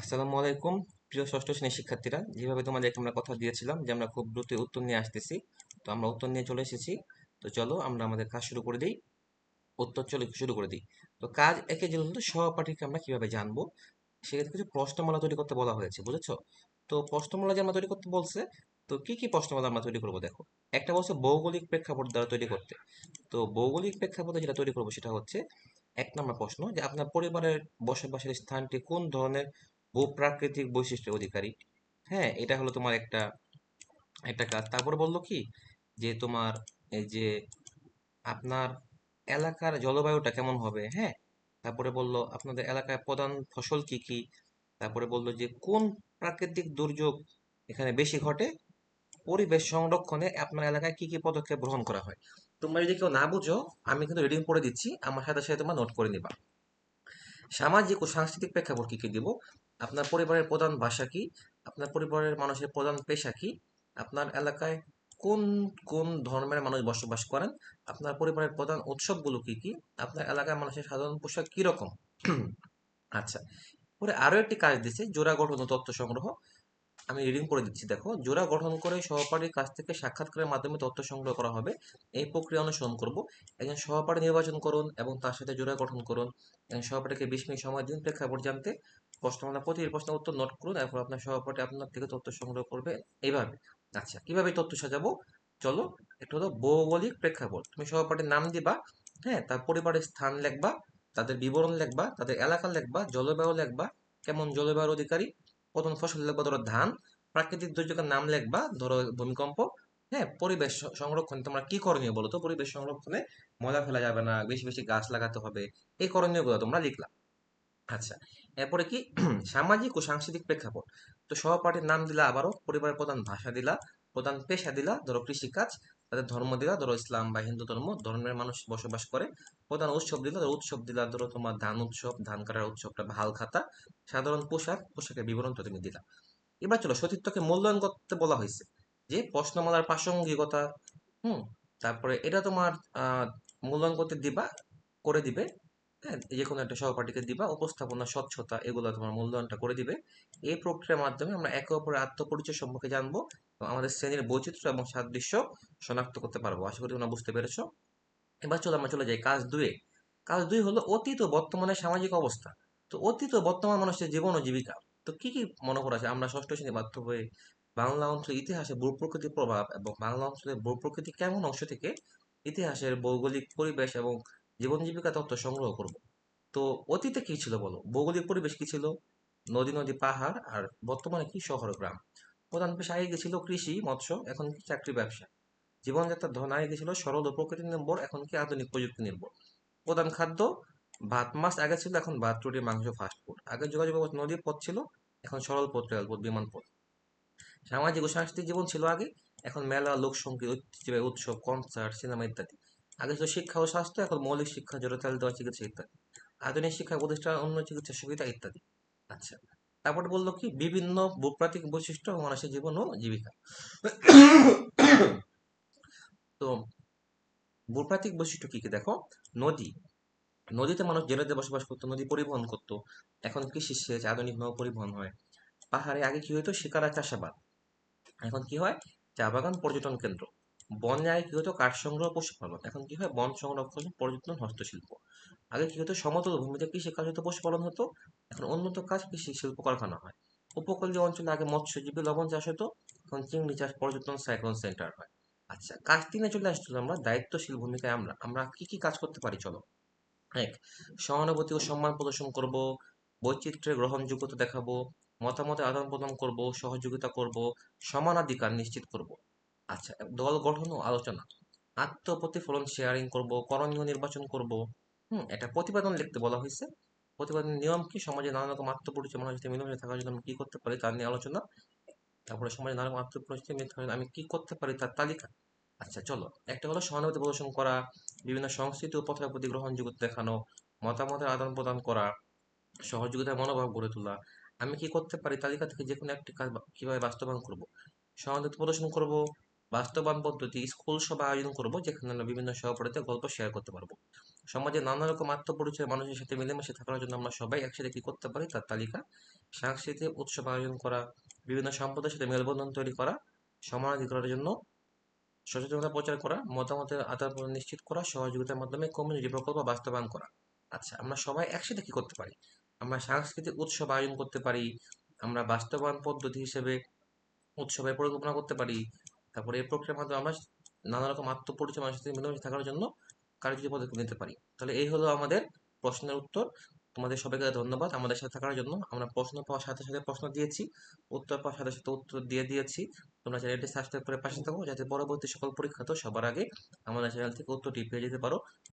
আসসালামু আলাইকুম। প্রিয় ষষ্ঠ শ্রেণির শিক্ষার্থীরা, যেভাবে তোমাদেরকে আমরা কথা দিয়েছিলাম যে আমরা খুব দ্রুত উত্তর নিয়ে আসতেছি, তো আমরা উত্তর নিয়ে চলে এসেছি। তো চলো আমরা আমাদের কাজ শুরু করে দিই। উত্তর চলে শুরু করে দিই। তো কাজ একে যে সহপাঠীকে আমরা কীভাবে জানব, সেক্ষেত্রে কিছু প্রশ্নমালা তৈরি করতে বলা হয়েছে, বুঝেছ? তো প্রশ্নমালা যে আমরা তৈরি করতে বলছে, তো কি কি প্রশ্নমালা আমরা তৈরি করব দেখো। একটা বলছে ভৌগোলিক প্রেক্ষাপট দ্বারা তৈরি করতে। তো ভৌগোলিক প্রেক্ষাপটে যেটা তৈরি করব সেটা হচ্ছে, এক নম্বর প্রশ্ন যে আপনার পরিবারের বসবাসের স্থানটি কোন ধরনের ভূপ্রাকৃতিক বৈশিষ্ট্যের অধিকারী। হ্যাঁ এটা হলো তোমার একটা একটা কাজ। তারপরে বলল কি? যে তোমার এই যে আপনার এলাকার জলবায়ুটা কেমন হবে? হ্যাঁ তারপরে বলল আপনাদের এলাকায় প্রধান ফসল কি কি? তারপরে বলল যে কোন প্রাকৃতিক দুর্যোগ এখানে বেশি ঘটে? পরিবেশ সংরক্ষণে আপনার এলাকায় কি কি পদক্ষেপ গ্রহণ করা হয়? তোমরা যদি কেউ না বুঝো, আমি কিন্তু রিডিং পড়ে দিচ্ছি। আমার সাথে সাথে তোমরা নোট করে নিবা। সামাজিক ও সাংস্কৃতিক প্রেক্ষাপট কি কি দিব? আপনার পরিবারের প্রধান ভাষা কি? আপনার পরিবারের মানুষের প্রধান পেশা কি? আপনার এলাকায় কোন কোন ধর্মের মানুষ বসবাস করেন? আপনার পরিবারের প্রধান উৎসবগুলো কি কি? আপনার এলাকার মানুষের সাধারণ পোশাক কি রকম আচ্ছা পরে আরও একটি কাজ দিচ্ছে, জোড়া গঠন তথ্য সংগ্রহ। আমি রিডিং করে দিচ্ছি। দেখো, জোড়া গঠন করে সহপাঠীর কাছ থেকে সাক্ষাৎকারের মাধ্যমে তথ্য সংগ্রহ করা হবে। এই প্রক্রিয়া অনুসরণ করব। একজন সহপাঠী নির্বাচন করুন এবং তার সাথে জোড়া গঠন করুন। সহপাঠীকে বিশ মিনিট সময় দিন, প্রেক্ষাপট জানতে। প্রশ্নমালা প্রতিটি প্রশ্নের উত্তর নোট করুন এরপর আপনার সহপাঠী আপনার থেকে তথ্য সংগ্রহ করবে এইভাবে। আচ্ছা কীভাবে তথ্য সাজাবো? চলো, একটু হলো ভৌগোলিক প্রেক্ষাপট। তুমি সহপাঠীর নাম দিবা হ্যাঁ তার পরিবারের স্থান লেখবা, তাদের বিবরণ লেখবা, তাদের এলাকা লেখবা, জলবায়ু লেখবা, কেমন জলবায়ুর অধিকারী প্রথম ফসল লিখবা ধরো ধান? প্রাকৃতিক দুর্যোগের নাম লিখবা, ধরো ভূমিকম্প। হ্যাঁ পরিবেশ সংরক্ষণ তোমরা কি করণীয় বলো তো? পরিবেশ সংরক্ষণে ময়লা ফেলা যাবে না, বেশি বেশি গাছ লাগাতে হবে, এই করণীয়গুলো তোমরা লিখলা। আচ্ছা এরপরে কি? সামাজিক ও সাংস্কৃতিক প্রেক্ষাপট। তো সহপাঠীর নাম দিলা আবারও, পরিবারের প্রধান ভাষা দিলা, প্রধান পেশা দিলা, ধরো কৃষিকাজ। তাদের ধর্ম দিলা, ধরো ইসলাম বা হিন্দু ধর্ম, ধর্মের মানুষ বসবাস করে। প্রধান উৎসব দিলা, ধরো উৎসব দিলা, ধরো তোমার ধান উৎসব, ধান কাটার উৎসবটা হাল খাতা, সাধারণ পোশাক, পোশাকের বিবরণ তো তুমি দিলা। এবার চলো সতীর্থকে মূল্যায়ন করতে বলা হয়েছে যে প্রশ্নমালার প্রাসঙ্গিকতা, হুম, তারপরে এটা তোমার মূল্যায়ন করতে দিবা, করে দিবে। হ্যাঁ যে কোনো একটা সহপাঠীকে দিবা, উপস্থাপনা, স্বচ্ছতা, এগুলো তোমার মূল্যায়নটা করে দিবে। এই প্রক্রিয়ার মাধ্যমে আমরা একে অপরের আত্মপরিচয় সম্পর্কে জানব এবং আমাদের শ্রেণির বৈচিত্র্য এবং সাদৃশ্য শনাক্ত করতে পারব। আশা করি তোমরা বুঝতে পেরেছ। এবার চলো আমরা চলে যাই কাজ দুয়ে। কাজ দুই হলো অতীত ও বর্তমানের সামাজিক অবস্থা। তো অতীত ও বর্তমান মানুষের জীবন ও জীবিকা। তো কি কি মনে করা আছে? আমরা ষষ্ঠ শ্রেণি বাধ্য হয়ে বাংলা অঞ্চল ইতিহাসে ভূপ্রকৃতির প্রভাব এবং বাংলা অঞ্চলের ভূপ্রকৃতি কেমন অংশ থেকে ইতিহাসের ভৌগোলিক পরিবেশ এবং জীবন জীবিকা তথ্য সংগ্রহ করব। তো অতীতে কি ছিল বলো? ভৌগোলিক পরিবেশ কি ছিল? নদী নদী, পাহাড় আর বর্তমানে কি শহর গ্রাম? প্রধান পেশা আগে গেছিল কৃষি, মৎস্য, এখন কি চাকরি ব্যবসা। জীবনযাত্রার ধন আগে ছিল সরল ও প্রকৃতি নির্ভর, এখন কি আধুনিক প্রযুক্তি নির্ভর। প্রধান খাদ্য, ভাত, মাছ আগে ছিল, এখন ভাত, রুটি, মাংস ফাস্ট ফুড আগে যোগাযোগ ব্যবস্থা নদীর পথ ছিল, এখন সরল পথ রেলপথ বিমান পথ। সামাজিক ও সাংস্কৃতিক জীবন ছিল আগে, এখন মেলা, লোকসঙ্গীত ঐতিহ্যবাহী উৎসব কনসার্ট সিনেমা ইত্যাদি। আগে ছিল শিক্ষা ও স্বাস্থ্য, এখন মৌলিক শিক্ষা জড়তাল দেওয়া চিকিৎসা ইত্যাদি। আধুনিক শিক্ষা প্রতিষ্ঠান অন্য চিকিৎসা সুবিধা ইত্যাদি। আচ্ছা তারপরে বলল কি, বিভিন্ন ভূপ্রাকৃতিক বৈশিষ্ট্য মানুষের জীবন ও জীবিকা। তো ভূপ্রাকৃতিক বৈশিষ্ট্য কি কি? দেখো, নদী। নদীতে মানুষ জেলেদের বসবাস করতো, নদী পরিবহন করতো। এখন কৃষি সেচ আধুনিক নৌ পরিবহন হয়। পাহাড়ে আগে কি হতো শিকার চাষাবাদ। এখন কি হয়? চা বাগান, পর্যটন কেন্দ্র। বনে আগে কি হতো? কাঠ সংগ্রহ পশুপালন এখন কি হয়? বন সংরক্ষণ পর্যটন হস্তশিল্প। আগে কি হতো? সমতল ভূমিতে কৃষি কাজ হতো পশুপালন হতো। এখন উন্নত কাজ কৃষি শিল্প কারখানা হয়। উপকূলীয় অঞ্চলে আগে মৎস্যজীবী লবণ চাষ হতো। এখন চিংড়ি চাষ, পর্যটন, সাইক্লোন সেন্টার হয়। আচ্ছা কাজ তিনে চলে আসছিল আমরা, দায়িত্বশীল ভূমিকায় আমরা। আমরা কি কি কাজ করতে পারি? চলো। এক, সহানুভূতি ও সম্মান প্রদর্শন করব, বৈচিত্র্যের গ্রহণযোগ্যতা দেখাবো মতামতের আদান প্রদান করব, সহযোগিতা করব, সমানাধিকার নিশ্চিত করব। আচ্ছা দল গঠন ও আলোচনা। আত্মপ্রতিফলন শেয়ারিং করব, করণীয় নির্বাচন করব। হুম এটা প্রতিবেদন লিখতে বলা হয়েছে। প্রতিবেদনের নিয়ম কি? সমাজে নানা রকম আত্মপরিচয় মানুষের সাথে মিলেমিশে থাকার জন্য আমি কি করতে পারি তার নিয়ে আলোচনা। তারপরে সমাজে নানা রকম আত্মপরিচয় মিলে থাকার আমি কি করতে পারি তার তালিকা। আচ্ছা চলো। একটা হলো সহানুভূতি প্রদর্শন করা, বিভিন্ন সংস্কৃতি ও প্রথার প্রতি গ্রহণযোগ্য দেখানো, মতামতের আদান প্রদান করা, সহযোগিতার মনোভাব গড়ে তোলা। আমি কি করতে পারি তালিকা থেকে যে কোনো একটি কাজ কীভাবে বাস্তবায়ন করব? সহানুভূতি প্রদর্শন করব বাস্তবায়ন পদ্ধতি স্কুল সভা আয়োজন করব, যেখানে আমরা বিভিন্ন সহপাঠীদের গল্প শেয়ার করতে পারব। সমাজে নানা রকম আত্মপরিচয় মানুষের সাথে মিলেমিশে থাকার জন্য আমরা সবাই একসাথে কি করতে পারি তার তালিকা, সাংস্কৃতিক উৎসব আয়োজন করা, বিভিন্ন সম্প্রদায়ের সাথে মেলবন্ধন তৈরি করা সমানাধিকারের জন্য সচেতনতা প্রচার করা, মতামতের আদান প্রদান নিশ্চিত করা, সহযোগিতার মাধ্যমে কমিউনিটি প্রকল্প বাস্তবায়ন করা। আচ্ছা আমরা সবাই একসাথে কি করতে পারি? আমরা সাংস্কৃতিক উৎসব আয়োজন করতে পারি, আমরা বাস্তবায়ন পদ্ধতি হিসেবে উৎসবের পরিকল্পনা করতে পারি তারপরে এই প্রক্রিয়ার মাধ্যমে আমরা নানা রকম আত্মপরিচয় মানুষের সাথে মিলেমিশে থাকার জন্য কার্যকরী পদক্ষেপ নিতে পারি। তাহলে এই হলো আমাদের প্রশ্নের উত্তর। তোমাদের সবাইকে ধন্যবাদ আমাদের সাথে থাকার জন্য। আমরা প্রশ্ন পাওয়ার সাথে সাথে প্রশ্ন দিয়েছি, উত্তর পাওয়ার সাথে সাথে উত্তর দিয়ে দিয়েছি। তোমরা চ্যানেলটি সাবস্ক্রাইব করে পাশে থাকো যাতে পরবর্তী সকল পরীক্ষা পরীক্ষাতেও সবার আগে আমাদের চ্যানেল থেকে উত্তরটি পেয়ে যেতে পারো।